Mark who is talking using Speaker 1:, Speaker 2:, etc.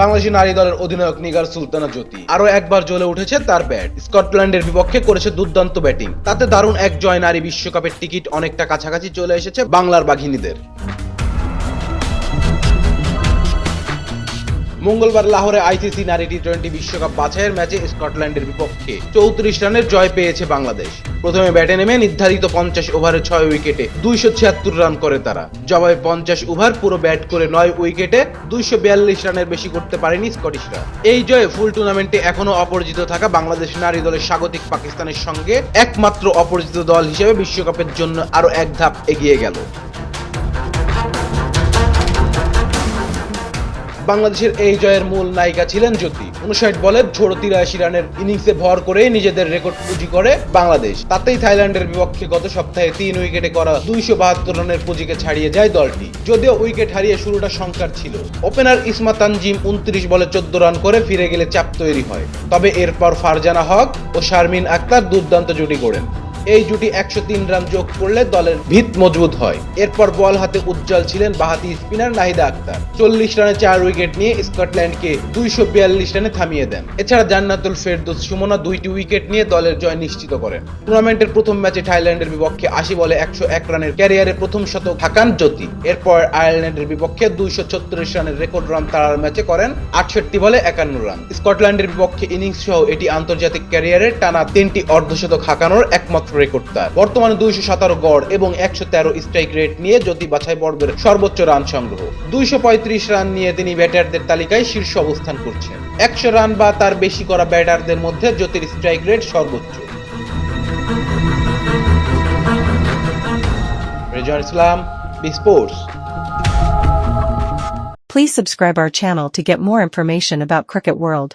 Speaker 1: বাংলাদেশি নারী দলের অধিনায়ক নিগার সুলতানা জ্যোতি। আরও একবার জ্বলে উঠেছে তার ব্যাট স্কটল্যান্ডের বিপক্ষে করেছে দুর্দান্ত ব্যাটিং তাতে দারুণ এক জয় নারী বিশ্বকাপের টিকিট অনেকটা কাছাকাছি চলে এসেছে বাংলার বাঘিনীদের। মঙ্গলবার লাহোরে আইসিসি নারী টি টোয়েন্টি বিশ্বকাপ বাছাইয়ের ম্যাচে স্কটল্যান্ডের বিপক্ষে চৌত্রিশ রানের জয় পেয়েছে বাংলাদেশ। প্রথমে ব্যাটে নেমে নির্ধারিত পঞ্চাশ ওভারে ছয় উইকেটে দুইশো ছিয়াত্তর রান করে তারা। জবাবে পঞ্চাশ ওভার পুরো ব্যাট করে নয় উইকেটে দুইশো বিয়াল্লিশ রানের বেশি করতে পারেনি স্কটিশরা। এই জয়ে ফুল টুর্নামেন্টে এখনও অপরাজিত থাকা বাংলাদেশ নারী দলের স্বাগতিক পাকিস্তানের সঙ্গে একমাত্র অপরাজিত দল হিসেবে বিশ্বকাপের জন্য আরও এক ধাপ এগিয়ে গেল। বাংলাদেশের এই জয়ের মূল নায়িকা ছিলেন জ্যোতি। উনষাট বলে ঝোড়ো তিরাশি রানের ইনিংসে ভর করে নিজেদের রেকর্ড পুঁজি করে বাংলাদেশ। তাতেই থাইল্যান্ডের বিপক্ষে গত সপ্তাহে তিন উইকেটে করা দুইশো বাহাত্তর রানের পুঁজিকে ছাড়িয়ে যায় দলটি। যদিও উইকেট হারিয়ে শুরুটা সংকার ছিল। ওপেনার ইসমা তানজিম উনত্রিশ বলে চোদ্দ রান করে ফিরে গেলে চাপ তৈরি হয়। তবে এরপর ফারজানা হক ও শারমিন আক্তার দুর্দান্ত জুটি করেন এই জুটি একশো তিন রান যোগ করলে দলের ভিত মজবুত হয়। এরপর বল হাতে উজ্জ্বল ছিলেন বাহাতি স্পিনার নাহিদা আক্তার। চল্লিশ রানে চার উইকেট নিয়ে স্কটল্যান্ডকে দুইশো বিয়াল্লিশ রানে থামিয়ে দেন। এছাড়া জান্নাতুল ফেরদৌস সুমনা দুইটি উইকেট নিয়ে দলের জয় নিশ্চিত করেন। টুর্নামেন্টের প্রথম ম্যাচে থাইল্যান্ডের বিপক্ষে আশি বলে একশো এক রানের ক্যারিয়ারে প্রথম শতক হাকান জ্যোতি। এরপর আয়ারল্যান্ডের বিপক্ষে দুইশো ছত্রিশ রানের রেকর্ড রান তারার ম্যাচে করেন আটষট্টি বলে একান্ন রান। স্কটল্যান্ডের বিপক্ষে ইনিংস সহ এটি আন্তর্জাতিক ক্যারিয়ারের টানা তিনটি অর্ধশতক হাঁকানোর একমাত্র রেকর্ড তার। বর্তমানে দুইশো সতেরো গড় এবং একশো তেরো স্ট্রাইক রেট নিয়ে জ্যোতি বাছাই পর্বের সর্বোচ্চ রান সংগ্রহ, দুইশো পঁয়ত্রিশ রান নিয়ে তিনি ব্যাটারদের তালিকায় শীর্ষ অবস্থান করছেন। একশো রান বা তার বেশি করা ব্যাটারদের মধ্যে জ্যোতির স্ট্রাইক রেট সর্বোচ্চ। রেজার Islam B
Speaker 2: Please subscribe our channel to get more information about Cricket World.